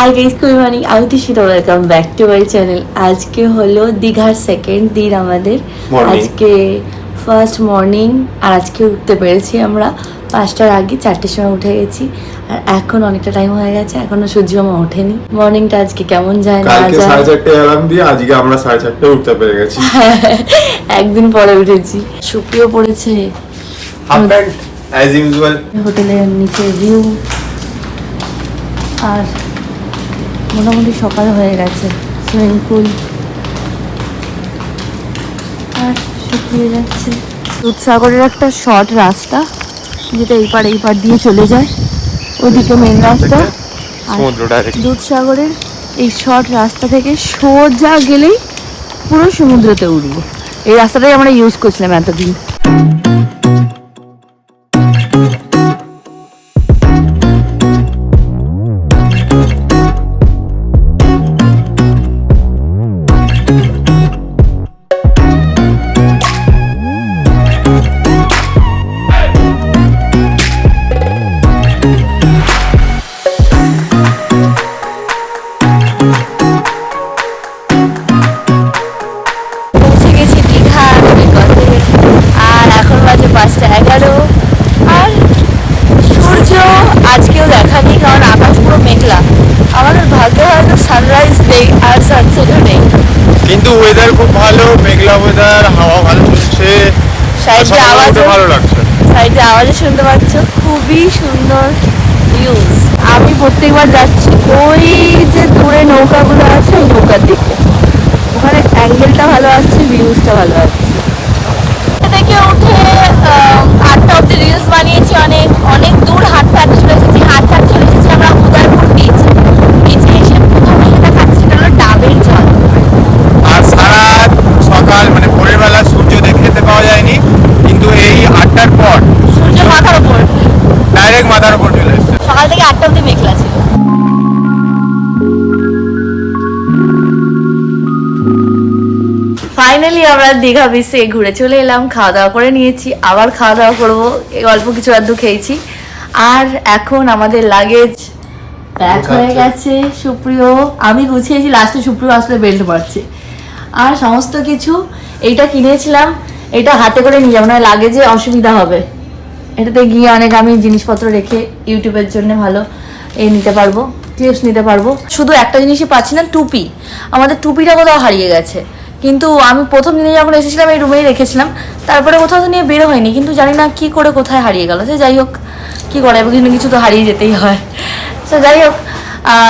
Hi guys good morning আমি Tishita welcome back to my channel আজকে হলো দীঘার সেকেন্ড দিন আমাদের। আজকে ফার্স্ট মর্নিং আর আজকে উঠতে পেরেছি আমরা পাঁচটার আগে চারটের সময় উঠে গেছি। আর এখন অনেকটা টাইম হয়ে গেছে এখনও সূর্য সূর্যমা ওঠেনি। মর্নিংটা আজকে কেমন যায় না কালকে সাড়ে চারটে অ্যালার্ম দিয়ে আজকে আমরা সাড়ে চারটে উঠতে পেরে গেছি। একদিন পরে উঠেছি। সুপ্রিয় পড়েছে হোটেলের নিচে ভিউ আর মোটামুটি সকাল হয়ে গেছে। সুইমিং পুল আর শুকিয়ে যাচ্ছে। দুধসাগরের একটা শর্ট রাস্তা যেটা এই পার এই পার দিয়ে চলে যায়। ওদিকে মেন রাস্তা। দুধসাগরের এই শর্ট রাস্তা থেকে সোজা গেলেই পুরো সমুদ্রতে উঠবো। এই রাস্তাটাই আমরা ইউজ করছিলাম এতদিন। মেঘলা ওয়েদার হাওয়া ভালো চলছে। সাইডে আওয়াজ ভালো লাগছে। সাইডে আওয়াজও শুনতে পাচ্ছ খুবই সুন্দর ভিউজ আমি প্রত্যেকবার যাচ্ছি ওই যে দূরে নৌকাগুলো আছে ওই নৌকার দিকে। ওখানে অ্যাঙ্গেলটা ভালো আসছে ভিউজটা ভালো আসছে। থেকে উঠে আহ, আটটা অব্দি রিলস বানিয়েছি অনেক অনেক দূর হাঁটতে হাঁটতে চলে এসেছি হাঁটতে হাঁটতে চলে এসেছি আমরা উদয়পুর বিচ বিচে এসে প্রথমে যেটা খাচ্ছি সেটা হলো ডাবের জল আর সারা সকাল মানে ভোরের বেলা সূর্য দেখে যেতে পাওয়া যায়নি কিন্তু এই আটটার পর সূর্য মাথার উপর ডাইরেক্ট মাথার উপর চলে এসছে সকাল থেকে আটটা অব্দি মেঘলা ছিল। ফাইনালি আমরা দীঘা বিচে ঘুরে চলে এলাম খাওয়া দাওয়া করে নিয়েছি আবার খাওয়া দাওয়া করব অল্প কিছু আধটু খেয়েছি। আর এখন আমাদের লাগেজ প্যাক হয়ে গেছে সুপ্রিয়। আমি গুছিয়েছি লাস্টে সুপ্রিয় আসলে বেল্ট পড়ছে আর সমস্ত কিছু এইটা কিনেছিলাম এটা হাতে করে নিয়ে যাব না লাগেজে অসুবিধা হবে। এটাতে গিয়ে অনেক আমি জিনিসপত্র রেখে ইউটিউবের জন্য ভালো এ নিতে পারব টিপস নিতে পারব। শুধু একটা জিনিসই পাচ্ছি না টুপি। আমাদের টুপিটা কোথাও হারিয়ে গেছে। কিন্তু আমি প্রথম দিনে যখন এসেছিলাম এই রুমেই রেখেছিলাম তারপরে কোথাও তো নিয়ে বেরো হয়নি কিন্তু জানি না কি করে কোথায় হারিয়ে গেল। সে যাই হোক কি করে কিছু না কিছু তো হারিয়ে যেতেই হয়। তো যাই হোক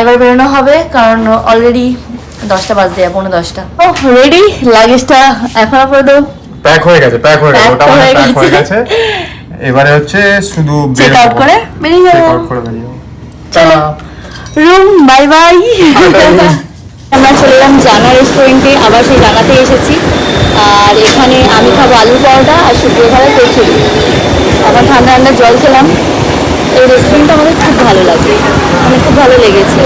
এবার বেরোনো হবে কারণ অলরেডি দশটা বাজতে যায় পৌনে দশটা। ও রেডি লাগেজটা এখন আপাতত প্যাক হয়ে গেছে প্যাক হয়ে গেছে প্যাক হয়ে গেছে। এবারে হচ্ছে শুধু চেক আউট করে বেরিয়ে চেক আউট করে বেরিয়ে যাব। চলো। রুম বাই বাই আমরা চলে এলাম জানা রেস্টুরেন্টে আবার সেই জানাতে এসেছি। আর এখানে আমি খাব আলু পরোটা আর শুকিয়ে খাব কচুরি। আবার ঠান্ডা ঠান্ডা জল খেলাম। এই রেস্টুরেন্টটা আমাদের খুব ভালো লাগে। মানে খুব ভালো লেগেছে।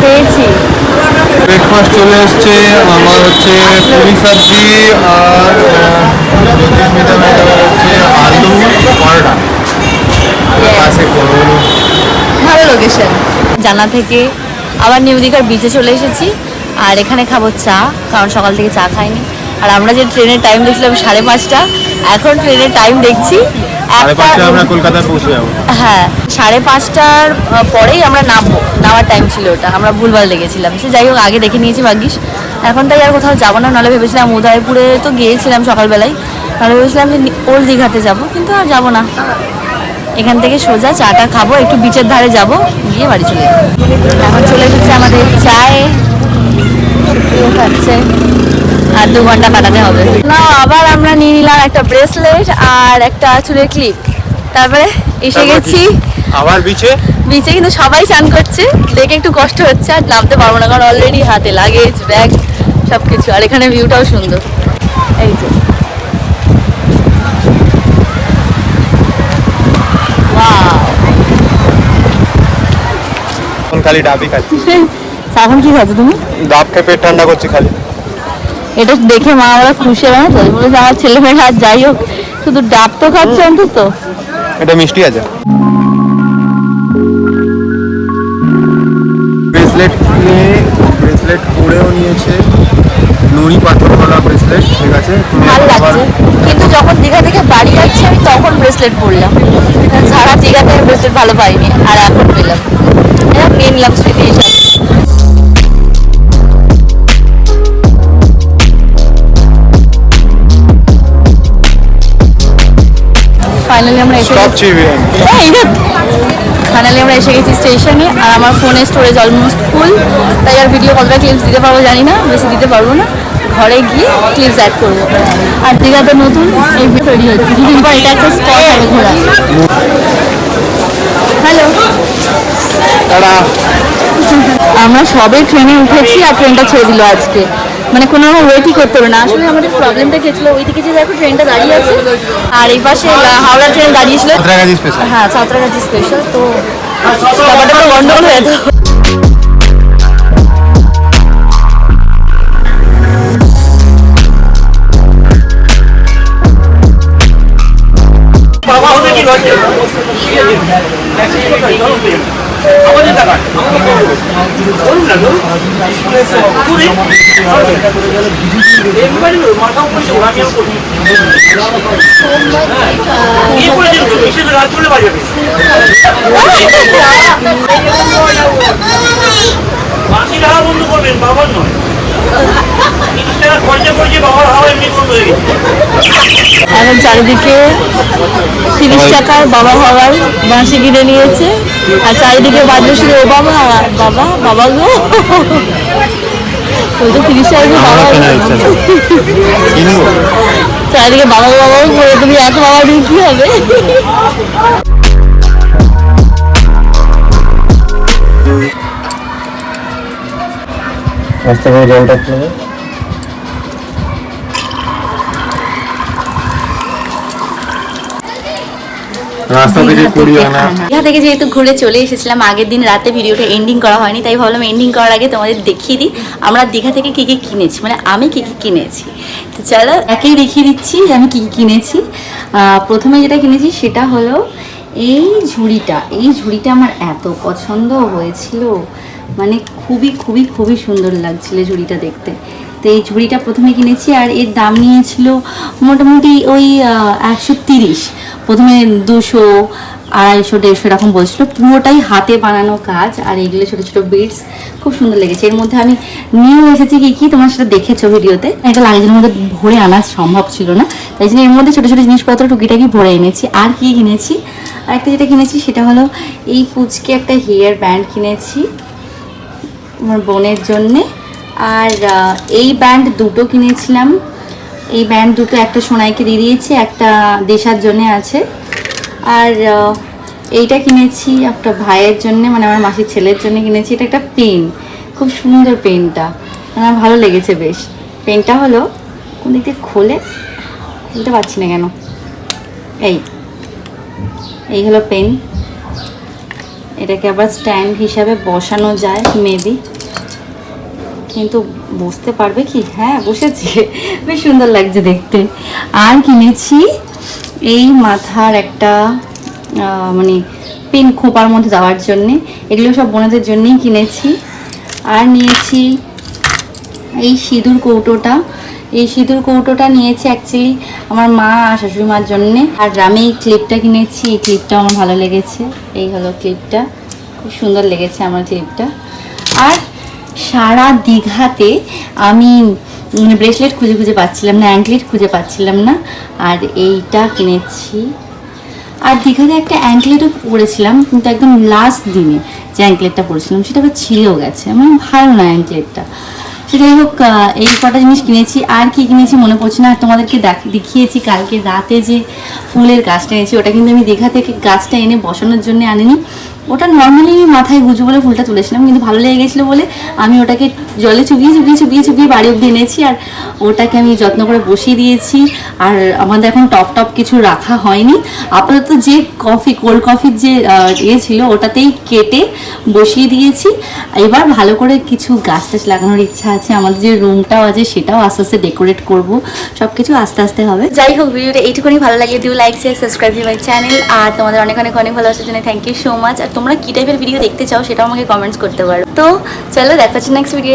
পেয়েছি। ব্রেকফাস্ট চলে এসছে। আমার হচ্ছে পুরি সবজি আর আলু পরোটা ভালো লোকেশন জানা থেকে আবার নিউ দীঘার বিচে চলে এসেছি। আর এখানে খাব চা কারণ সকাল থেকে চা খাইনি। আর আমরা যে ট্রেনের টাইম দেখছিলাম সাড়ে পাঁচটা এখন ট্রেনের টাইম দেখছি সাড়ে আমরা কলকাতায় পৌঁছে যাব। হ্যাঁ সাড়ে পাঁচটার পরেই আমরা নামবো। নামার টাইম ছিল ওটা আমরা ভুলভাল দেখেছিলাম। সে যাই হোক আগে দেখে নিয়েছি ভাগ্যিস। এখন তাই আর কোথাও যাব না নাহলে ভেবেছিলাম উদয়পুরে তো গিয়েছিলাম সকালবেলায়। নাহলে ভেবেছিলাম যে ওল্ড দীঘাতে যাব কিন্তু আর যাব না। এখান থেকে সোজা চাটা খাব একটু বিচের ধারে যাব গিয়ে বাড়ি চলে যাব। এখন চলে এসেছে আমাদের চায়ে। খাচ্ছে। আর দু ঘণ্টা কাটাতে হবে। না আবার আমরা নিয়ে নিলাম একটা ব্রেসলেট আর একটা চুলের ক্লিপ তারপরে এসে গেছি। আবার বিচে? বিচে কিন্তু সবাই চান করছে। দেখে একটু কষ্ট হচ্ছে আর নামতে পারব না কারণ অলরেডি হাতে লাগেজ ব্যাগ সব কিছু আর এখানে ভিউটাও সুন্দর। এই যে। এখন খালি ডাবই খাচ্ছি এখন কি খাচ্ছ তুমি? ডাব খেয়ে পেট ঠান্ডা করছি খালি। এটা দেখে মা আমরা খুশি হবে না বলেছে আমার ছেলে মেয়ে হাত যাই হোক শুধু ডাব তো খাচ্ছে অন্তত? এটা মিষ্টি আছে। ব্রেসলেট নিয়ে ব্রেসলেট পরেও নিয়েছে। নুড়ি পাথরওয়ালা ব্রেসলেট ঠিক আছে? ভালো লাগছে। কিন্তু যখন দীঘা থেকে বাড়ি যাচ্ছি আমি তখন ব্রেসলেট পরলাম। সারা দীঘাতে ব্রেসলেট ভালো পাইনি আর এখন পেলাম। এটা নিয়ে নিলাম স্মৃতি ফাইনালি আমরা এসে সব চিবিয়ে ফাইনালি আমরা এসে গেছি স্টেশনে আর আমার ফোনে স্টোরেজ অলমোস্ট ফুল তাই আর ভিডিও কতটা ক্লিপস দিতে পারব জানি না বেশি দিতে পারব না। ঘরে গিয়ে ক্লিপস অ্যাড করব। আর দীঘাতে নতুন এই তৈরি হচ্ছে এটা একটা স্পট হবে ঘোরা হ্যালো আমরা সবে ট্রেনে উঠেছি আর ট্রেনটা ছেড়ে দিল আজকে। মানে কোনো ওয়েটই করতে হবে না। আসলে আমাদের প্রবলেমটা কি ছিল? ওইদিকে যে দেখো ট্রেনটা দাঁড়িয়ে আছে আর এই পাশে হাওড়া ট্রেন দাঁড়িয়েছিল। স্পেশাল হ্যাঁ সাঁতরাগাছি স্পেশাল তো ব্যাপারটা গন্ডগোল হয়ে যেত মাসির বন্ধ করবেন বাবার নয়। তিরিশ টাকা খরচা করছে বাবার হাওয়া এমনি বন্ধ হয়ে এখন চারিদিকে তিরিশ টাকার বাবা বাবার বাঁশি কিনে নিয়েছে। আর চারিদিকে বাজলো শুধু ও বাবা বাবা বাবা গো। ওই তো তিরিশ দিয়ে বাবা চারিদিকে বাবা বাবা করে তুমি এত বাবা দিয়ে কি হবে? রাস্তা করে জলটা রাস্তা থেকে কুড়ি আনা। দীঘা থেকে যেহেতু ঘুরে চলে এসেছিলাম আগের দিন রাতে ভিডিওটা এন্ডিং করা হয়নি তাই ভাবলাম এন্ডিং করার আগে তোমাদের দেখিয়ে দিই আমরা দীঘা থেকে কী কী কিনেছি মানে আমি কী কী কিনেছি। তো চলো একেই দেখিয়ে দিচ্ছি যে আমি কী কী কিনেছি। আহ, প্রথমে যেটা কিনেছি সেটা হলো এই ঝুড়িটা। এই ঝুড়িটা আমার এত পছন্দ হয়েছিল। মানে খুবই খুবই খুবই সুন্দর লাগছিল ঝুড়িটা দেখতে। তো এই ঝুড়িটা প্রথমে কিনেছি আর এর দাম নিয়েছিল মোটামুটি ওই একশো তিরিশ। প্রথমে দুশো, আড়াইশো, দেড়শো এরকম বলছিল। পুরোটাই হাতে বানানো কাজ আর এগুলো ছোটো ছোটো বিটস খুব সুন্দর লেগেছে। এর মধ্যে আমি নিয়েও এসেছি কি কি তোমার সেটা দেখেছ ভিডিওতে। একটা লাগেজের মধ্যে ভরে আনা সম্ভব ছিল না। তাই জন্য এর মধ্যে ছোটো ছোটো জিনিসপত্র, টুকিটাকি ভরে এনেছি। আর কি কিনেছি? আর একটা যেটা কিনেছি সেটা হলো এই পুচকে একটা হেয়ার ব্যান্ড কিনেছি। আমার বোনের জন্যে। আর এই ব্যান্ড দুটো কিনেছিলাম। এই ব্যান্ড দুটো একটা সোনাইকে দিয়ে দিয়েছি, একটা দেশার জন্যে আছে। আর এইটা কিনেছি একটা ভাইয়ের জন্য মানে আমার মাসির ছেলের জন্য কিনেছি। এটা একটা পেন, খুব সুন্দর পেনটা। আমার ভালো লেগেছে বেশ। পেনটা হলো, কোন দিক থেকে খোলে, খুলতে পারছি না কেন। এই এই হলো পেন। এটাকে আবার স্ট্যান্ড হিসাবে বসানো যায় মেবি কিন্তু বসতে পারবে কি? হ্যাঁ বসেছি। বেশ সুন্দর লাগছে দেখতে। আর কিনেছি এই মাথার একটা মানে পেন খোপার মধ্যে দেওয়ার জন্যে। এগুলো সব বোনদের জন্যেই কিনেছি। আর নিয়েছি এই সিঁদুর কৌটোটা। এই সিঁদুর কৌটোটা নিয়েছি অ্যাকচুয়ালি আমার মা আর শাশুড়ি মার জন্যে। আর আমি এই ক্লিপটা কিনেছি। এই ক্লিপটা আমার ভালো লেগেছে। এই হলো ক্লিপটা খুব সুন্দর লেগেছে আমার ক্লিপটা আর সারা দীঘাতে আমি ব্রেসলেট খুঁজে খুঁজে পাচ্ছিলাম না অ্যাঙ্কলেট খুঁজে পাচ্ছিলাম না, আর এইটা কিনেছি। আর দীঘাতে একটা অ্যাঙ্কলেটও পরেছিলাম, কিন্তু একদম লাস্ট দিনে যে অ্যাঙ্কলেটটা পরেছিলাম, সেটা আবার ছিঁড়েও গেছে। আমার ভালো না অ্যাঙ্কলেটটা সেটাই হোক এই কটা জিনিস কিনেছি। আর কি কিনেছি মনে পড়ছে না, আর তোমাদেরকে দেখ- দেখিয়েছি কালকে রাতে যে ফুলের গাছটা এনেছি, ওটা কিন্তু আমি দীঘা থেকে গাছটা এনে বসানোর জন্য আনিনি। ওটা নর্মালি আমি মাথায় গুজু বলে ফুলটা তুলেছিলাম, কিন্তু ভালো লেগে গেছিল বলে আমি ওটাকে জলে চুবিয়ে চুবিয়ে চুবিয়ে চুবিয়ে বাড়ি অব্দি এনেছি আর ওটাকে আমি যত্ন করে বসিয়ে দিয়েছি। আর আমাদের এখন টপ টপ কিছু রাখা হয়নি। আপাতত যে কফি, কোল্ড কফির যে ইয়ে ছিল ওটাতেই কেটে বসিয়ে দিয়েছি। এবার ভালো করে কিছু গাছ টাছ লাগানোর ইচ্ছা আছে। আমাদের যে রুমটাও আছে সেটাও আস্তে আস্তে ডেকোরেট করব। সব কিছু আস্তে আস্তে হবে। যাই হোক, ভিডিওটা এইটুকুনি ভালো লাগে দিও like share subscribe my channel আর তোমাদের অনেক অনেক অনেক ভালোবাসার জন্য থ্যাংক ইউ সো মাচ আর তোমরা কী টাইপের ভিডিও দেখতে চাও সেটাও আমাকে কমেন্টস করতে পারো। তো চলো দেখা নেক্সট ভিডিও